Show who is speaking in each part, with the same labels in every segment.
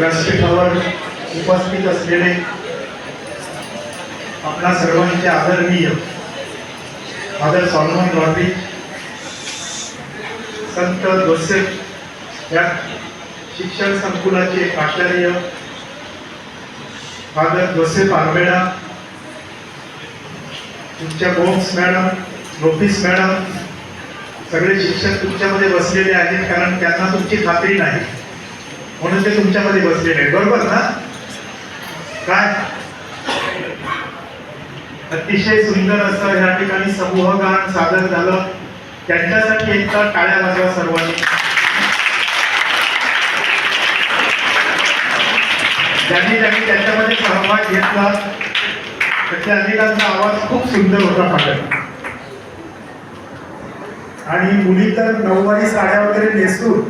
Speaker 1: व्यासपीठावर उपस्थित असलेले आपणा सर्वांचे आदरणीय फादर सॉलमन लॉन्ड्री संत जोसेफ या शिक्षण संकुलाचे आचार्य फादर जोसेफ आरबेडा तुमच्या बोम्स मॅडम लोपिस मॅडम सगळे शिक्षक तुमच्यामध्ये बसलेले आहेत कारण त्यांना तुमची खात्री नाही. म्हणून ते तुमच्यामध्ये बसलेले आहेत. बरोबर ना? काय? अतिशय सुंदर असं या ठिकाणी समूह गान सादर झालं. त्यांच्यासाठी एकदा टाळ्या वाजवा सर्वांनी. ज्यांनी ज्यांनी त्याच्यामध्ये सहभाग घेतला त्याच्या अनेकांचा आवाज खूप सुंदर होता पाठक आणि मुली तर नऊवारी साड्या वगैरे नेसून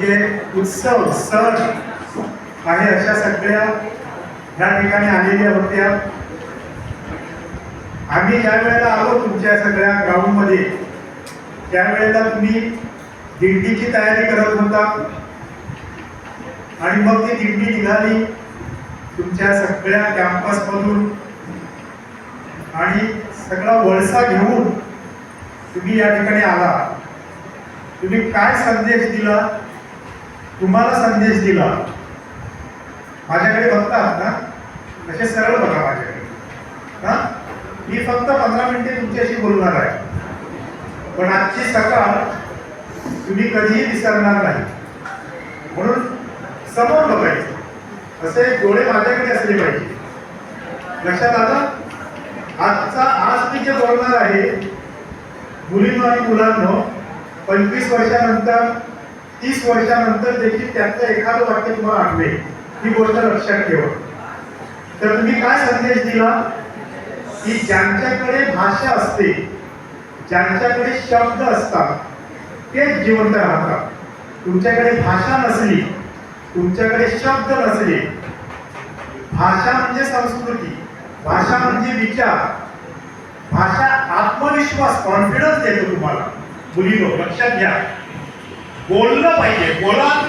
Speaker 1: म्हणजे उत्सव सण आहे अशा सगळ्या या ठिकाणी आलेल्या होत्या आम्ही ज्या वेळेला आलो तुमच्या सगळ्या ग्राउंडमध्ये त्यावेळेला तुम्ही दिंडीची तयारी करत होता. आणि मग ती दिंडी निघाली तुमच्या सगळ्या कॅम्पसमधून आणि सगळा वळसा घेऊन तुम्ही या ठिकाणी आला. तुम्ही काय संदेश दिला? तुम्हाला संदेश दिला. माझ्याकडे बघतात ना? तसे सरळ बघा माझ्याकडे. हा? मी फक्त पंधरा मिनिटे तुमच्याशी बोलणार आहे. पण आजची सकाळ तुम्ही कधीही विसरणार नाही. म्हणून समोर बघायचं. असे डोळे माझ्याकडे असले पाहिजे. लक्षात आलं? आजचा आज मी जे बोलणार आहे मुलींनो आणि मुलांनो पंचवीस वर्षानंतर तीस वर्षानंतर देखील त्यांचं एखादं वाक्य तुम्हाला आठवेल. ही गोष्ट लक्षात ठेवा. तर तुम्ही काय संदेश दिला? की ज्यांच्याकडे भाषा असते ज्यांच्याकडे शब्द असतात तेच जिवंत राहतात. तुमच्याकडे भाषा नसली तुमच्याकडे शब्द नसले भाषा म्हणजे संस्कृती भाषा म्हणजे विचार भाषा आत्मविश्वास कॉन्फिडन्स देतो तुम्हाला. मुली लक्षात घ्या. बोललं पाहिजे. बोला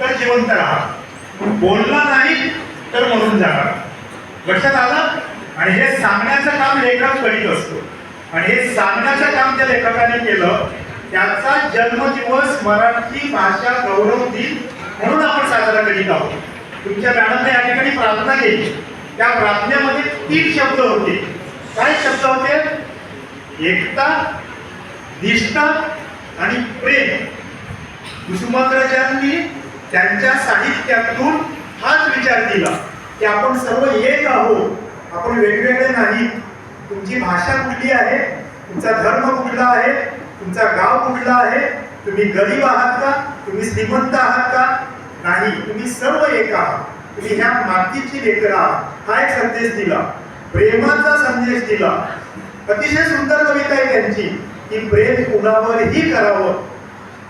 Speaker 1: तर जिवंत राहा. बोलला नाही तर मरून जाणार लक्षात आलं? आणि हे सांगण्याचं काम लेखक करीत असतो. आणि हे सांगण्याचं काम त्या लेखकाने केलं. त्याचा जन्मदिवस मराठी भाषा गौरव दिन म्हणून आपण साजरा करीत आहोत. तुमच्या मॅडमने या ठिकाणी प्रार्थना केली. त्या प्रार्थनेमध्ये तीन शब्द होते. काय शब्द होते? एकता निष्ठा आणि प्रेम. कुसुमाग्रजांनी त्यांच्या साहित्यातून हाच विचार दिला की आपण सर्व एक आहोत आपण वेगवेगळे नाही तुमची भाषा कुठली आहे? तुमचा धर्म कुठला आहे? तुमचा गाव कुठला आहे? तुम्ही गरीब आहात का? तुम्ही श्रीमंत आहात का? नाही तुम्ही सर्व एक आहात. तुम्ही ह्या मातीची लेकर आहात. हा एक संदेश दिला. प्रेमाचा संदेश दिला. अतिशय सुंदर कविता आहे त्यांची की प्रेम कुणावरही करावं.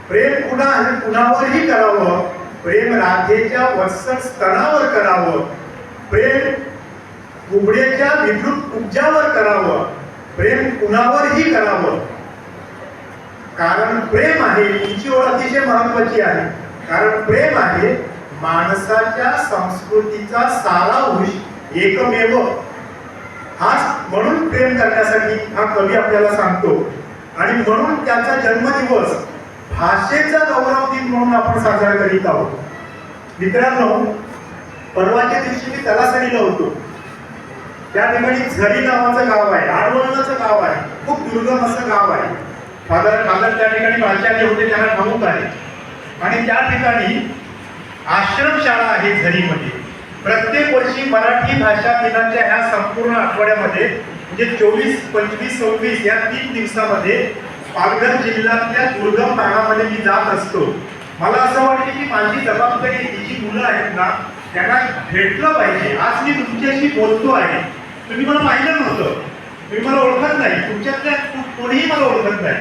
Speaker 1: प्रेम कुणा कुणावरही करावं. प्रेम राधेच्या वत्सल स्तनावर करावं. प्रेम कुबड्याच्या विद्युत उपजावर करावं. प्रेम कुणावरही करावं. कारण प्रेम आहे तुमची ओळ अतिशय महत्वाची आहे. कारण प्रेम आहे माणसाच्या संस्कृतीचा सारांश एकमेव. हा म्हणून प्रेम करण्यासाठी हा कवी आपल्याला सांगतो. आणि म्हणून त्याचा जन्मदिवस भाषेचा गौरव दिन म्हणून आपण साजरा करीत आहोत. मित्रांनो परवाच्या दिवशी मी तलासरीला होतो. त्या ठिकाणी झरी नावाचं गाव आहे आडवळणाचं गाव आहे खूप दुर्गम असं गाव आहे. फादर फादर त्या ठिकाणी आले होते त्यांना ठाऊक आहे. आणि त्या ठिकाणी आश्रमशाळा आहे झरीमध्ये. प्रत्येक वर्षी मराठी भाषा दिनाच्या ह्या संपूर्ण आठवड्यामध्ये म्हणजे चोवीस पंचवीस सव्वीस या तीन दिवसामध्ये पालघर जिल्ह्यातल्या दुर्गम भागामध्ये मी जात असतो. मला असं वाटतं की माझी जबाबदारी ही जी मुलं आहेत ना त्यांना भेटलं पाहिजे. आज मी तुमच्याशी बोलतो आहे. तुम्ही मला पाहिलं नव्हतं. तुम्ही मला ओळखत नाही. तुमच्यातल्या कोणीही मला ओळखत नाही.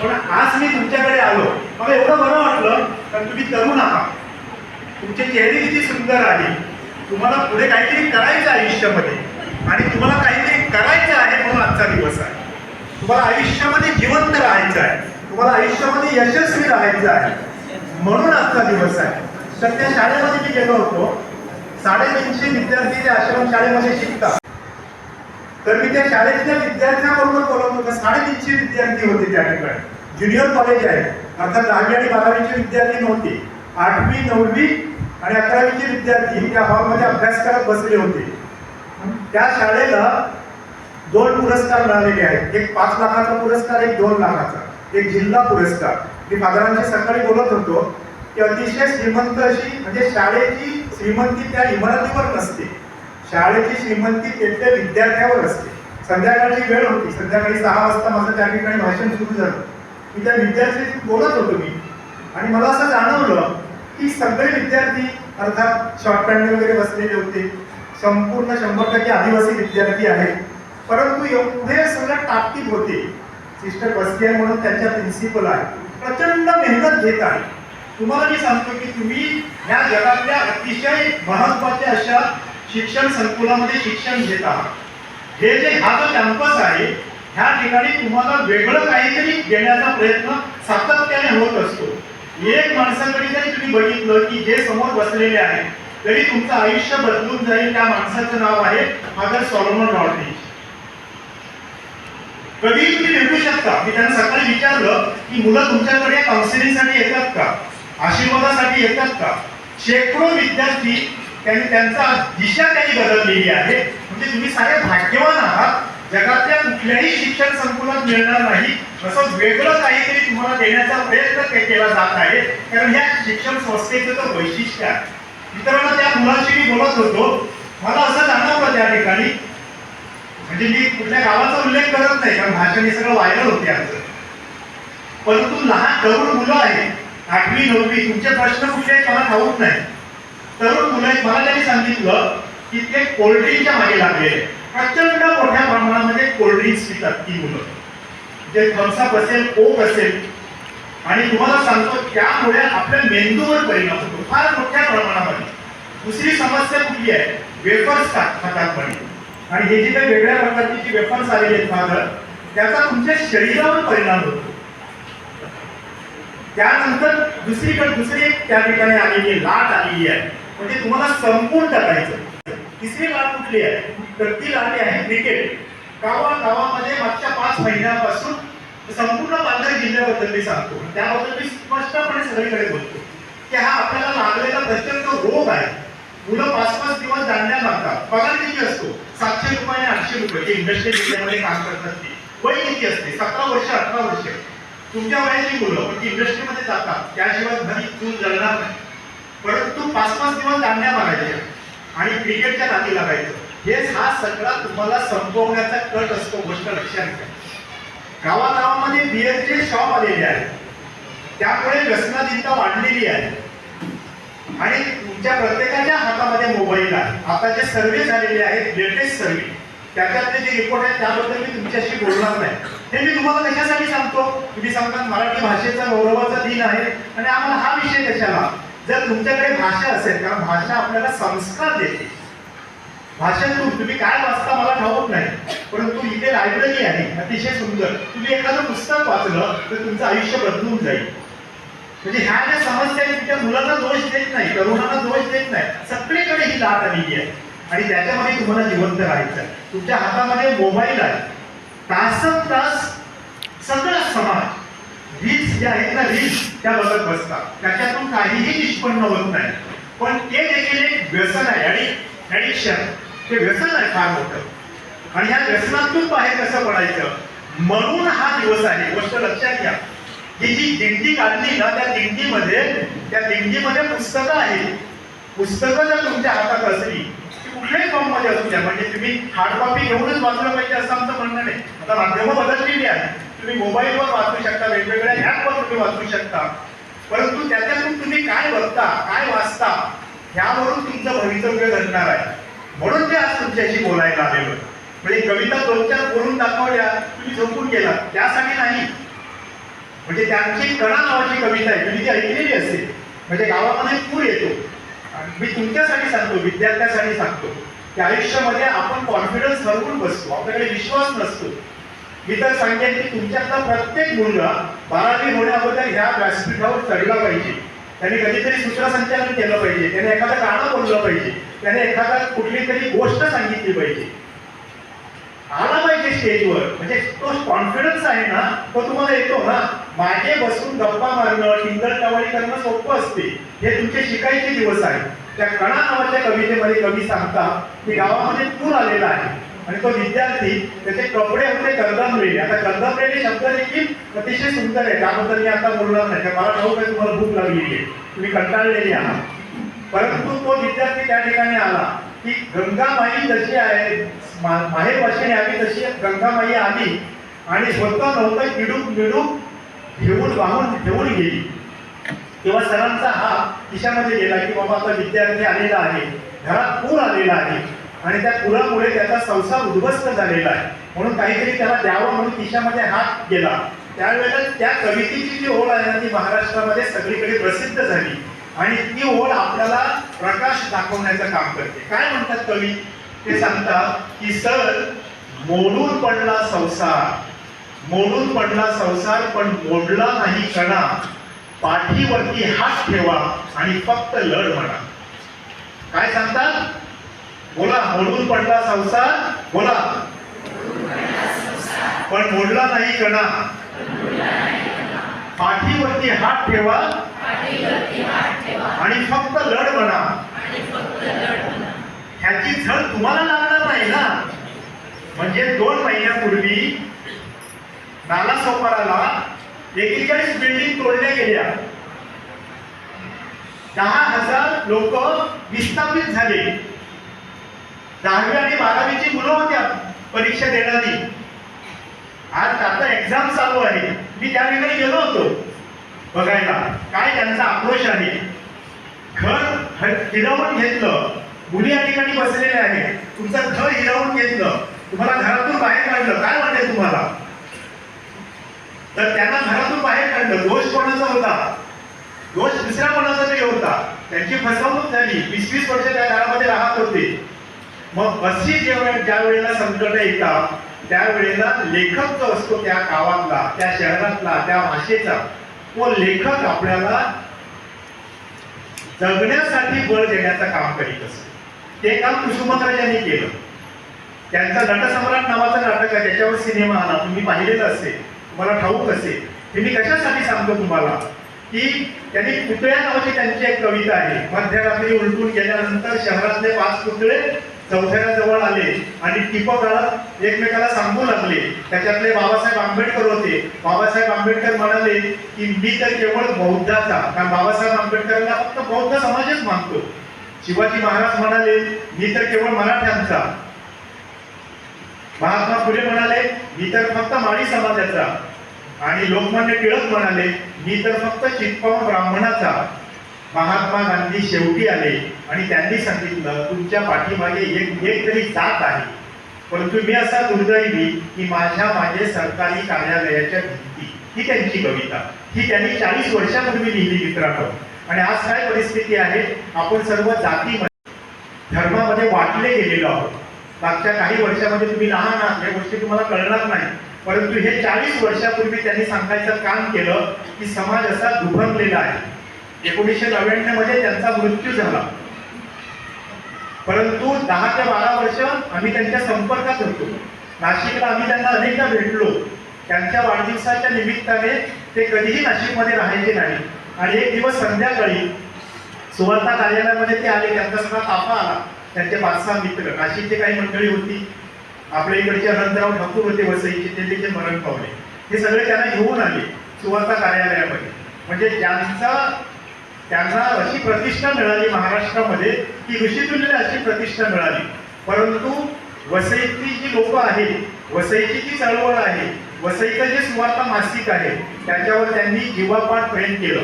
Speaker 1: पण आज मी तुमच्याकडे आलो. मला एवढं बरं वाटलं कारण तुम्ही तरुण आहात. तुमचे चेहरे किती सुंदर आहे तुम्हाला पुढे काहीतरी करायचं आयुष्यामध्ये. आणि तुम्हाला काहीतरी करायचं आहे म्हणून आजचा दिवस आहे. तुम्हाला आयुष्यामध्ये जिवंत राहायचं आहे. तुम्हाला आयुष्यामध्ये यशस्वी राहायचं आहे. म्हणून आजचा दिवस आहे. तर त्या शाळेमध्ये मी गेलो होतो. साडेतीनशे विद्यार्थी त्या आश्रम शाळेमध्ये शिकतात. तर मी त्या शाळेतल्या विद्यार्थ्यांबरोबर बोलत होतो. साडेतीनशे विद्यार्थी होते त्या ठिकाणी. ज्युनियर कॉलेज आहे. अर्थात दहावी आणि बारावीचे विद्यार्थी नव्हते. आठवी नववी आणि अकरावीचे विद्यार्थी त्या हॉलमध्ये अभ्यास करत बसले होते. त्या शाळेला दोन पुरस्कार मिळालेले आहेत. एक पाच लाखाचा पुरस्कार एक दोन लाखाचा. एक जिल्हा पुरस्कार. मी फादरांशी सकाळी बोलत होतो की अतिशय श्रीमंत अशी म्हणजे शाळेची श्रीमंती त्या इमारतीवर नसते. शाळेची श्रीमंती तेथल्या विद्यार्थ्यावर असते. संध्याकाळची वेळ होती. संध्याकाळी सहा वाजता माझं त्या ठिकाणी भाषण सुरू झालं. मी त्या विद्यार्थ्यांशी बोलत होतो मी. आणि मला असं जाणवलं की सगळे विद्यार्थी अर्थात शॉर्ट पॅन्ट वगैरे बसलेले होते. संपूर्ण शंभर टक्के आदिवासी विद्यार्थी आहेत. परंतु एवढे सगळं टापटीप होते. सिस्टर बसके म्हणून त्यांच्या प्रिन्सिपल आहे प्रचंड मेहनत घेत आहे तुम्हाला मी सांगतो की तुम्ही ह्या जगातल्या अतिशय महत्त्वाच्या अशा शिक्षण संकुलामध्ये शिक्षण घेत आहात. हे जे हा जो कॅम्पस आहे ह्या ठिकाणी तुम्हाला वेगळं काहीतरी देण्याचा प्रयत्न सातत्याने होत असतो. एक माणसाकडे जरी तुम्ही बघितलं की जे समोर बसलेले आहे तरी तुमचं आयुष्य बदलून जाईल त्या माणसाचं नाव आहे फादर सॉलोमन रॉड्रिज. कधीही तुम्ही भेटू शकता. मी त्यांना सकाळी विचारलं की मुलं तुमच्याकडे काउन्सिलिंगसाठी येतात का? आशीर्वादासाठी येतात का? शेकडो विद्यार्थी त्यांनी त्यांचा दिशा त्यांनी बदललेली आहे. म्हणजे तुम्ही सारे भाग्यवान आहात. जगातल्या कुठल्याही शिक्षण संकुलात मिळणार नाही. असं वेगळं काहीतरी तुम्हाला देण्याचा प्रयत्न केला जात आहे. कारण ह्या शिक्षण संस्थेचं तर वैशिष्ट्य आहे. मित्रांनो त्या मुलाशी मी बोलत होतो. मला असं जाणवलं त्या ठिकाणी म्हणजे मी कुठल्या गावाचा उल्लेख करत नाही कारण भाषण हे सगळं व्हायरल होते आमचं परंतु लहान तरुण मुलं आहेत आठवी नववी तुमचे प्रश्न कुठले आहेत मला ठाऊक नाही. तरुण मुलं आहेत मला त्यांनी सांगितलं की ते कोल्ड्रिंकच्या मागे लागलेले प्रचंड मोठ्या प्रमाणामध्ये कोल्ड्रिंक्स पितात ती मुलं. जे थम्सअप असेल कोक असेल आणि तुम्हाला सांगतो त्यामुळे आपल्या मेंदूवर परिणाम होतो फार मोठ्या प्रमाणामध्ये. दुसरी समस्या कुठली आहे? वेफर्स खातात म्हणे. आणि हे जे काही वेगळ्या प्रकारची जी वेपन्स आलेले आहेत फादर त्याचा तुमच्या शरीरावर परिणाम होतो. त्यानंतर दुसरीकडे दुसरी एक त्या ठिकाणी आलेली आहे, लाट आलेली आहे. म्हणजे तुम्हाला संपून टाकायचं. तिसरी लाट कुठली आहे? तर ती लाट आहे क्रिकेट गावा गावामध्ये मागच्या पाच महिन्यापासून संपूर्ण पालघर जिल्ह्याबद्दल मी सांगतो. त्याबद्दल मी स्पष्टपणे सगळीकडे बोलतो. की हा आपल्याला लागलेला प्रचंड रोग आहे. मुलं पाच पाच दिवस दांड्या मारतात पगार किती असतो? सातशे रुपये आणि आठशे रुपये. जे इंडस्ट्रियल एरियामध्ये काम करतात ते. वय किती असते? सतरा वर्ष अठरा वर्ष. तुमच्या वयाची मुलं पण ती इंडस्ट्रीमध्ये जातात. त्याशिवाय घरी चूल जळणार नाही. परंतु पाच पाच दिवस दांड्या मारायच्या आणि क्रिकेटच्या नादी लागायचं. हेच हा सगळा तुम्हाला संपवण्याचा कट असतो गोष्ट लक्षात घ्या. गावागावामध्ये बिअरचे शॉप आलेले आहेत. त्यामुळे व्यसनाधीनता वाढलेली आहे. आणि तुमच्या प्रत्येकाच्या हातामध्ये मोबाईल आहे. आता जे सर्वे झालेले आहेत लेटेस्ट सर्वे त्याच्यातले जे रिपोर्ट आहेत त्याबद्दल मी तुमच्याशी बोलणार नाही. हे मी तुम्हाला कशासाठी सांगतो? तुम्ही सांगतात मराठी भाषेचा गौरवाचा दिन आहे आणि आम्हाला हा विषय कशाला? जर तुमच्याकडे भाषा असेल कारण भाषा आपल्याला संस्कार देते. भाषेतून तुम्ही काय वाचता मला ठाऊक नाही परंतु इथे लायब्ररी आहे अतिशय सुंदर. तुम्ही एखादं पुस्तक वाचलं तर तुमचं आयुष्य बदलून जाईल. म्हणजे ह्या ज्या समस्या आहेत त्या मुलांना दोष देत नाही तरुणांना दोष देत नाही. सगळीकडे ही लाट आलेली आहे. आणि त्याच्यामध्ये तुम्हाला जिवंत राहायचं आहे. तुमच्या हातामध्ये मोबाईल आहे. तासन तास सगळा समाज रील्स ज्या आहेत ना रील्स त्या बघत बसतात. त्याच्यातून काहीही निष्पन्न होत नाही. पण ते देखील एक व्यसन आहे. आणि ॲडिक्शन ते व्यसन आहे फार मोठं. आणि ह्या व्यसनातून बाहेर कसं पडायचं? म्हणून हा दिवस आहे. गोष्ट लक्षात घ्या. ही जी दिंडी काढली ना त्या दिंडीमध्ये त्या दिंडीमध्ये पुस्तकं आहेत. पुस्तकं जर तुमच्या हातात असली ती कुठल्याही फॉर्ममध्ये असू द्या. म्हणजे तुम्ही हार्ड कॉपी घेऊनच वाचलं पाहिजे असं आमचं म्हणणं नाही. आता माध्यमं बदललेली आहे तुम्ही मोबाईलवर वाचू शकता वेगवेगळ्या ऍपवर तुम्ही वाचू शकता. परंतु त्याच्यातून तुम्ही काय बघता काय वाचता ह्यावरून तुमचं भवितव्य घडणार आहे. म्हणून ते आज तुमच्याशी बोलायला आलेलो म्हणजे कविता दोन चार बोलून दाखवल्या तुम्ही झोपून गेला त्यासाठी नाही. म्हणजे त्यांची कणा नावाची कविता आहे तुम्ही ती ऐकलेली असेल. म्हणजे गावामध्ये पूर येतो. मी तुमच्यासाठी सांगतो विद्यार्थ्यासाठी सांगतो की आयुष्यामध्ये आपण कॉन्फिडन्स हरवून बसतो आपल्याकडे विश्वास नसतो. मी तर सांगेन की तुमच्यातला प्रत्येक मुलगा बारावी होण्याबद्दल ह्या व्यासपीठावर चढला पाहिजे. त्याने कधीतरी सूत्रसंचालन केलं पाहिजे त्याने एखादं गाणं बोललं पाहिजे त्याने एखादा कुठली तरी गोष्ट सांगितली पाहिजे. आला पाहिजे स्टेजवर. म्हणजे तो कॉन्फिडन्स आहे ना तो तुम्हाला येतो ना मागे बसून गप्पा मारणं टिंगल टवाळी करणं सोपं असते. हे तुमचे शिकायचे दिवस आहेत. त्या कणा नावाच्या कवितेमध्ये कवी सांगतात की गावामध्ये पूर आलेला आहे. आणि तो विद्यार्थी त्याचे कपडे होते कर्दमलेले. आता कर्दमलेले शब्द देखील अतिशय सुंदर आहे. त्याबद्दल मी आता बोलणार नाही. मला ठाऊक आहे तुम्हाला भूक लागलेली आहे. तुम्ही कंटाळलेली आहात. परंतु तो विद्यार्थी त्या ठिकाणी आला. की गंगामाई जशी आहे मा- माहेर वाशिणी आली तशी गंगामाई आली आणि स्वतः नव्हतं किडूक मिडूक घेऊन वाहून घेऊन गेली. तेव्हा सरांचा हा खिशामध्ये गेला की बाबा आता विद्यार्थी आलेला आहे घरात पूर आलेला आहे आणि त्या पुरामुळे त्याचा संसार उद्ध्वस्त झालेला आहे. म्हणून काहीतरी त्याला द्यावं म्हणून खिशामध्ये हात गेला. त्यावेळेला त्या कवितेची जी ओळ आहे ना ती महाराष्ट्रामध्ये सगळीकडे प्रसिद्ध झाली. आणि ती ओळ आपल्याला प्रकाश दाखवण्याचं काम करते. काय म्हणतात कवी? ते सांगतात की सर मोडून पडला संसार. मोडून पडला संसार पण मोडला नाही कणा. पाठीवरती हात ठेवा आणि फक्त लढ म्हणा. काय सांगतात? बोला मोडून पडला संसार. बोला. पण मोडला नाही कणा. पाठीवरती हात ठेवा आणि फक्त लढ म्हणा. ह्याची झळ तुम्हाला लागणार नाही ना? म्हणजे दोन महिन्यापूर्वी नाला सोपाराला एकेचाळीस बिल्डिंग तोडल्या गेल्या. दहा हजार लोक विस्थापित झाले. दहावी आणि बारावीची मुलं होत्या परीक्षा देणारी. आज आता एक्झाम चालू आहे. मी त्या ठिकाणी गेलो होतो. बघायला. काय त्यांचा आक्रोश आहे? घर हिरावून घेतलं. मुली या ठिकाणी बसलेल्या आहेत तुमचं घर हिरावून घेतलं. तुम्हाला घरातून बाहेर काढलं. काय वाटेल तुम्हाला? तर त्यांना घरातून बाहेर काढलं. दोष कोणाचा होता? दोष दुसऱ्या कोणाचा तरी होता. त्यांची फसवणूक झाली. वीस वीस वर्ष त्या घरामध्ये राहत होते. मग अशी जेव्हा ज्या वेळेला संकट येतात त्यावेळेला लेखक जो असतो त्या गावातला त्या शहरातला त्या भाषेचा. तो लेखक आपल्याला जगण्यासाठी बळ देण्याचं काम करीत असतो. ते काम कुसुमाग्रजांनी केलं. त्यांचा नटसम्राट नावाचं नाटक आहे त्याच्यावर सिनेमा आला. तुम्ही पाहिलेलं असेल तुम्हाला ठाऊक असेल. हे मी कशासाठी सांगतो तुम्हाला? की त्यांनी पुतळ्या नावाची त्यांची एक कविता आहे. मध्यरात्री उलटून गेल्यानंतर शहरातले पाच पुतळे चौथऱ्याजवळ आले आणि टिप एकमेकाला सांगू लागले. त्याच्यातले बाबासाहेब आंबेडकर होते. बाबासाहेब आंबेडकर म्हणाले की मी तर केवळ बौद्धाचा. कारण बाबासाहेब आंबेडकरला फक्त बौद्ध समाजच मानतो. शिवाजी महाराज म्हणाले मी तर केवळ मराठ्यांचा. महात्मा फुले म्हणाले मी तर फक्त माळी समाजाचा. आणि लोकमान्य टिळक म्हणाले मी तर फक्त चित्पाव ब्राह्मणाचा. महात्मा गांधी शेवटी आले आणि त्यांनी सांगितलं तुमच्या पाठीमागे एक एक तरी जात आहे. परंतु मी असा दुर्दैवी की माझ्या माझे सरकारी कार्यालयाच्या भिंती. ही त्यांची कविता. ही त्यांनी चाळीस वर्षापूर्वी लिहिली मित्रांनो आणि आज काय परिस्थिती आहे? आपण सर्व जातीमध्ये धर्मामध्ये वाटले गेलेलो आहोत. मागच्या काही वर्षामध्ये तुम्ही लहान आहात. या गोष्टी तुम्हाला कळणार नाही. परंतु हे चाळीस वर्षापूर्वी त्यांनी सांगायचं काम केलं की समाज असा दुभंगलेला आहे. एकोणीसशे नव्याण्णवमध्ये त्यांचा मृत्यू झाला. परंतु दहा ते बारा वर्ष आम्ही त्यांच्या संपर्कात होतो. नाशिकला आम्ही त्यांना अनेकदा भेटलो. त्यांच्या वाढदिवसाच्या निमित्ताने ते कधीही नाशिकमध्ये राहायचे नाही. आणि एक दिवस संध्याकाळी सुवर्णा कार्यालयामध्ये ते आले. त्यांचा सगळा ताफा आला. त्यांचे पाच सहा मित्र. नाशिकची काही मंडळी होती. आपल्या इकडचे अनंतराव ठाकूर होते वसईचे. ते देखील मरण पावले. हे सगळे त्यांना घेऊन आले सुवर्णा कार्यालयामध्ये. म्हणजे ज्यांचा त्यांना अशी प्रतिष्ठा मिळाली महाराष्ट्रामध्ये की ऋषितुल्य अशी प्रतिष्ठा मिळाली. परंतु वसईतली जी लोक आहेत वसईची जी चळवळ आहे वसईचं जे सुवार्ता मासिक आहे त्याच्यावर त्यांनी जीवापाठ प्रेम केलं.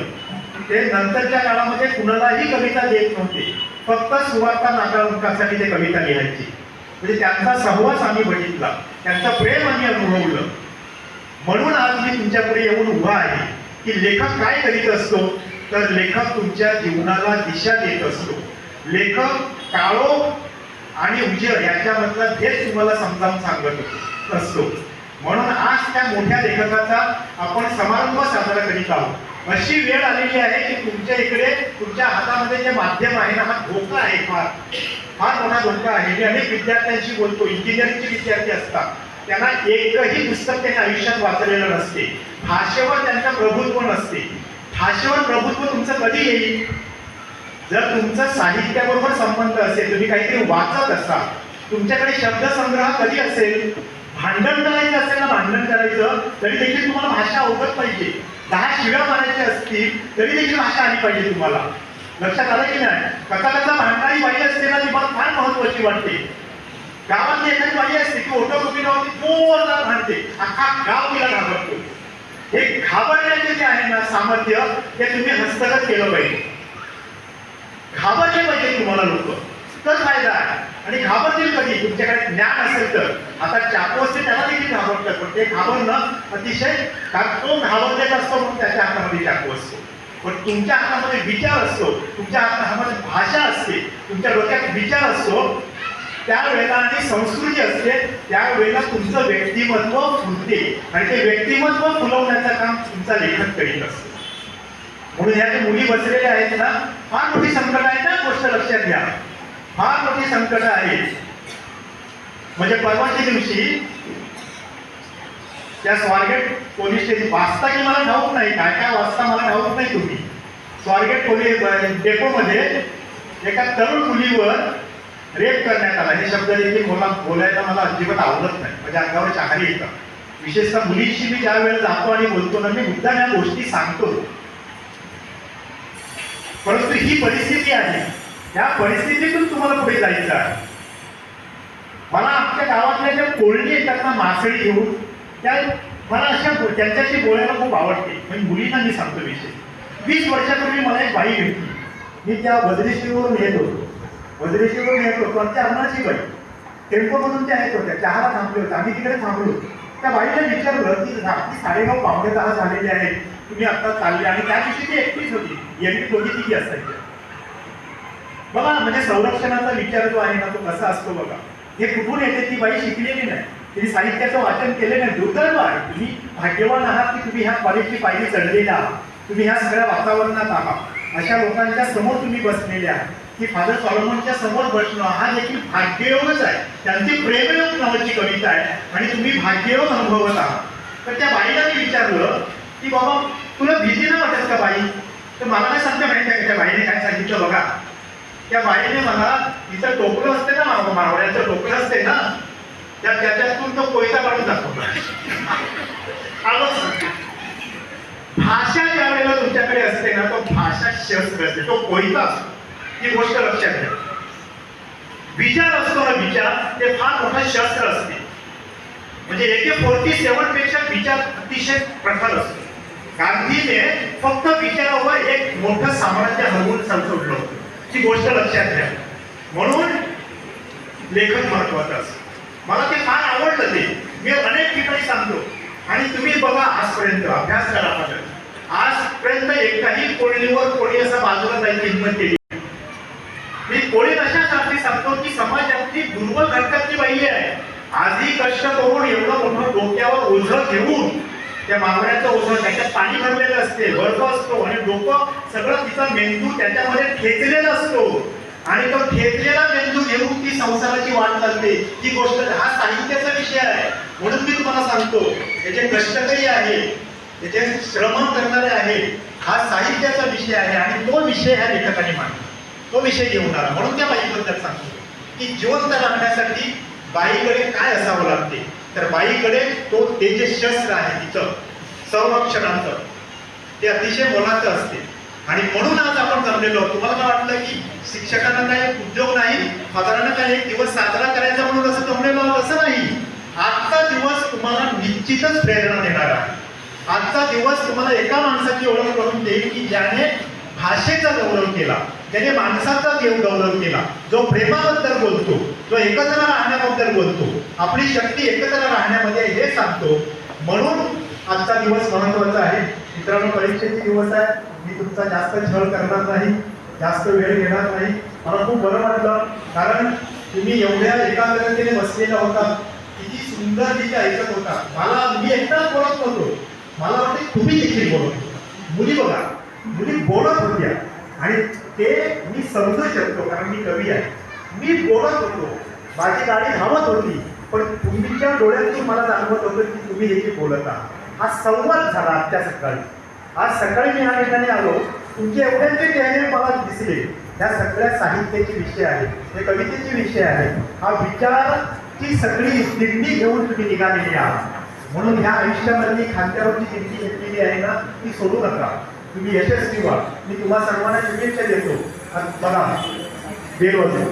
Speaker 1: ते नंतरच्या काळामध्ये कुणालाही कविता देत नव्हते. फक्त सुवार्ता नाटकासाठी ते कविता लिहायची. म्हणजे त्यांचा सहवास आम्ही बघितला. त्यांचं प्रेम आम्ही अनुभवलं. म्हणून आज मी तुमच्याकडे येऊन उभा आहे की लेखक काय करीत असतो? तर लेखक तुमच्या जीवनाला दिशा देत असतो. लेखक काळो आणि उजळ याच्यामधला भेद तुम्हाला समजावून सांगत असतो. म्हणून आज त्या मोठ्या लेखकाचा आपण समारंभ साजरा करीत आहोत. अशी वेळ आलेली आहे की तुमच्या इकडे तुमच्या हातामध्ये जे माध्यम आहे ना हा धोका आहे फार. फार मोठा धोका आहे. मी अनेक विद्यार्थ्यांशी बोलतो इंजिनिअरिंगचे विद्यार्थी असतात. त्यांना एकही पुस्तक त्यांनी आयुष्यात वाचलेलं नसते. भाषेवर त्यांचं प्रभुत्व नसते. भाषेवर प्रभुत्व तुमचं कधी येईल? जर तुमचा साहित्याबरोबर संबंध असेल तुम्ही काहीतरी वाचत असता तुमच्याकडे शब्दसंग्रह कधी असेल? भांडण करायचं असेल ना भांडण करायचं तरी देखील तुम्हाला भाषा अवगत पाहिजे. दहा शिव्या मारायच्या असतील तरी देखील भाषा आली पाहिजे तुम्हाला. लक्षात आलं की नाही? कसा कसा भांडणारी बाई असते ना ती मला फार महत्वाची वाटते. गावातली एखादी बाई असते की ओटो रुपीनावरती जोरदार भांडते. अख्खा गाव तिला घाबरतो. हे घाबरण्याचे जे आहे ना सामर्थ्य ते तुम्ही हस्तगत केलं पाहिजे. घाबरले पाहिजे तुम्हाला लोक. तर फायदा आहे. आणि घाबरतील कधी? तुमच्याकडे ज्ञान असेल तर. आता चाकू असते त्याला देखील घाबरतात पण ते घाबरणं अतिशय कारण तो घाबरलेला असतो म्हणून त्याच्या हातामध्ये चाकू असतो पण तुमच्या हातामध्ये विचार असतो. तुमच्या हाता- हातामध्ये भाषा असते. तुमच्या डोक्यात विचार असतो. त्यावेळेला आणि संस्कृती असते त्यावेळेला तुमचं व्यक्तिमत्व फुलते. आणि ते व्यक्तिमत्व फुलवण्याचं काम तुमचा लेखन करीत असते. म्हणून ह्या ज्या मुली बसलेल्या आहेत ना फार मोठी संकट आहे ना गोष्ट लक्षात घ्या. फार मोठी संकट आहे म्हणजे परवाच्या दिवशी त्या स्वारगेट पोलीस स्टेशन वाचता की मला ठाऊक नाही काय काय वाचता मला ठाऊक नाही तुम्ही. स्वारगेट पोलीस डेपोमध्ये एका तरुण मुलीवर रेप करण्यात आला. हे शब्द देखील मला बोलायला मला अजिबात आवडत नाही. म्हणजे अंगावर चहारी येतात. विशेषतः मुलीशी मी ज्या वेळेला जातो आणि बोलतो ना मी मुद्दा या गोष्टी सांगतो. परंतु ही परिस्थिती आहे. या परिस्थितीतून तुम्हाला पुढे जायचं आहे. मला आमच्या गावातल्या ज्या कोळणी येतात ना मासळी घेऊन त्या मला अशा त्यांच्याशी बोलायला खूप आवडते. म्हणजे मुलींना मी सांगतो विषय वीस वर्षापूर्वी मला एक बाई भेटली. मी त्या वज्रेश्वरीवरून येत होतो. वज्रेश्वरीवरून येत होतो आणि त्या अन्नाची बाई टेम्पोमधून त्या येत होत्या चहाला थांबले होते आम्ही तिकडे थांबलो त्या बाईला विचारलं की रात्री साडेनऊ पावणे दहा झालेले आहेत तुम्ही आता चालले आणि त्या दिवशी ती एकटीच होती. यांनी दोघी तिघी असायची बघा म्हणजे संरक्षणाचा विचार जो आहे ना तो कसा असतो बघा. हे कुठून येते ती बाई शिकलेली नाही. तिने साहित्याचं वाचन केले नाही. दुर्दैव आहे. तुम्ही भाग्यवान आहात की तुम्ही ह्या कॉलेजची पायरी चढलेला आहात. तुम्ही ह्या सगळ्या वातावरणात आहात. अशा लोकांच्या समोर तुम्ही बसलेले आहात. की फादर सॉलोमनच्या समोर बसणं हा देखील भाग्ययोगच आहे. त्यांची प्रेमयोग नावाची कविता आहे आणि तुम्ही भाग्ययोग अनुभवत आहात. तर त्या बाईला मी विचारलं की बाबा तुला भीती ना वाटत का बाई? तर मला काय सांगते माहिती आहे त्या बाईने काय सांगितलं बघा. त्या बाईने मला तिचं टोपलं असते ना मा- टोपलं असते ना त्या त्याच्यातून तो कोयता काढून दाखवला आलं भाषा ज्या वेळेला तुमच्याकडे असते ना तो भाषा शस्त्र असते. तो कोयता असतो. ही गोष्ट लक्षात घ्या. विचार असतो ना विचार ते फार मोठा शस्त्र असते. म्हणजे एके फोर्टी सेवनपेक्षा विचार अतिशय प्रखर असतो. गांधीने फक्त विचारावर एक मोठं साम्राज्य हरवून संसोडलं होतं. ही गोष्ट लक्षात घ्या. म्हणून लेखन महत्वाचं असतं. मला ते फार आवडलं ते. मी अनेक ठिकाणी सांगतो. आणि तुम्ही बघा आजपर्यंत अभ्यास करा माझ्या आजपर्यंत एकाही कोणीवर कोणी असा बाजूला जायची हिंमत केली नाही. मी कोळी अशासाठी सांगतो की समाजातली दुर्बल घटकातली आहे आजही कष्ट करून एवढं मोठं डोक्यावर ओझं घेऊन त्या मागण्याचं ओझं त्याच्यात पाणी भरलेलं असते बर्फ असतो आणि डोकं सगळं तिचा मेंदू त्याच्यामध्ये ठेचलेला असतो. आणि तो ठेचलेला मेंदू घेऊन ती संसाराची वाट चालते ही गोष्ट हा साहित्याचा विषय आहे. म्हणून मी तुम्हाला सांगतो त्याचे कष्टकरी आहे त्याचे श्रमण करणारे आहे. हा साहित्याचा विषय आहे आणि तो विषय ह्या लेखकाने मांडला. तो विषय घेऊन आला. म्हणून त्या बाईबद्दल सांगतो. की जिवंत राहण्यासाठी बाईकडे काय असावं लागते? तर बाईकडे तो ते जे शस्त्र आहे तिचं संरक्षणाचं ते अतिशय मोलाचं असते. आणि म्हणून आज आपण जमलेलो तुम्हाला काय वाटलं की शिक्षकांना काही उद्योग नाही फादरांना काही एक दिवस साजरा करायचा म्हणून असं जमलेलो आहोत? असं नाही. आजचा दिवस तुम्हाला निश्चितच प्रेरणा देणार आहे. आजचा दिवस तुम्हाला एका माणसाची ओळख करून देईल की ज्याने भाषेचा गौरव केला ज्याने माणसाचा देव गौरव केला जो प्रेमाबद्दल बोलतो. जो एकत्र राहण्याबद्दल बोलतो. आपली शक्ती एकत्र राहण्यामध्ये हे सांगतो. म्हणून आजचा दिवस महत्त्वाचा आहे. मित्रांनो परीक्षेचे दिवस आहे मी तुमचा जास्त छळ करणार नाही. जास्त वेळ घेणार नाही. मला खूप बरं वाटलं. कारण तुम्ही एवढ्या एकाग्रतेने बसलेला होता. किती सुंदर तिथे ऐकत होता. मला मी एकटाच बोलत होतो मला वाटते तुम्ही देखील बोलत होता. मुली बघा. मुली बोलत होत्या. आणि ते मी समजू शकतो कारण मी कवी आहे. मी बोलत होतो. माझी गाडी धावत होती पण तुमच्या डोळ्यातून मला जाणवत होतं की तुम्ही देखील बोलत आहात. हा संवाद झाला आजच्या सकाळी. आज सकाळी मी या ठिकाणी आलो. तुमचे एवढ्यांचे चेहरे मला दिसले ह्या सगळ्या साहित्याचे विषय आहेत हे कवितेचे विषय आहेत. हा विचारची सगळी दिंडी घेऊन तुम्ही निघालेली आहात. म्हणून ह्या आयुष्यामधली खांद्यावरची दिंडी घेतलेली आहे ना ती सोडू नका. तुम्ही यशस्वी व्हा. मी तुम्हा सर्वांना शुभेच्छा देतो. आणि बघा बेल वाजव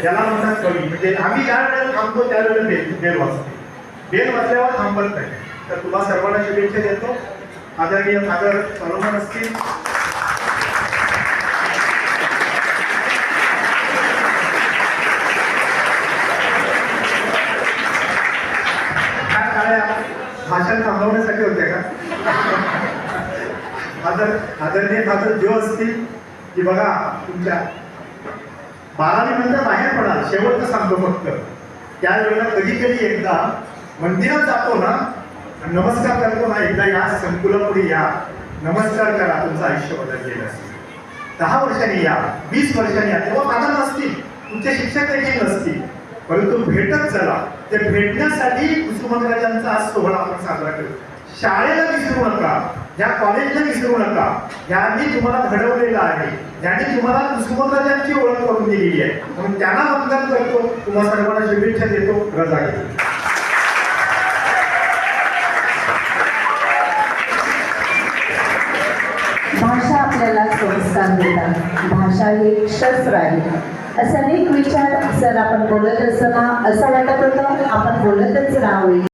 Speaker 1: त्याला म्हणतात कवी म्हणजे आम्ही ज्या वेळेला थांबतो त्यावेळेला बेल बेल वाजते. बेल वाजल्यावर थांबत नाही. तर तुम्हा सर्वांना शुभेच्छा देतो. आदरणीय सागर सलोमन असतील. काय भाषण थांबवण्यासाठी होते का? आदर आदरणीय माझं देव असतील की बघा तुमच्या बारावी नंतर बाहेर पडा शेवटचं सांगतो फक्त. त्यावेळेला कधी कधी एकदा मंदिरात जातो ना नमस्कार करतो ना एकदा या संकुलापुढे या. नमस्कार करा तुमचं आयुष्य बदललेलं असेल. दहा वर्षांनी या वीस वर्षांनी या. तेव्हा माझा नसतील. तुमचे शिक्षक देखील नसतील. परंतु भेटत चला. ते भेटण्यासाठी कुसुमराजांचा आज सोहळा आपण साजरा करू. शाळेला विसरू नका. ज्या कॉलेजला विसरू नका. ज्यांनी तुम्हाला घडवलेलं आहे ज्यांनी तुम्हाला कुसुमराजांची ओळख करून दिलेली आहे म्हणून त्यांना मतदान करतो. तुम्हा सर्वांना शुभेच्छा देतो. रजा घेतो.
Speaker 2: भाषा आपल्याला संस्कार देतात. भाषा ही एक शस्त्र आहे. असे अनेक विचार सर आपण बोलत असताना असं वाटत होतं आपण बोलतच राहावे.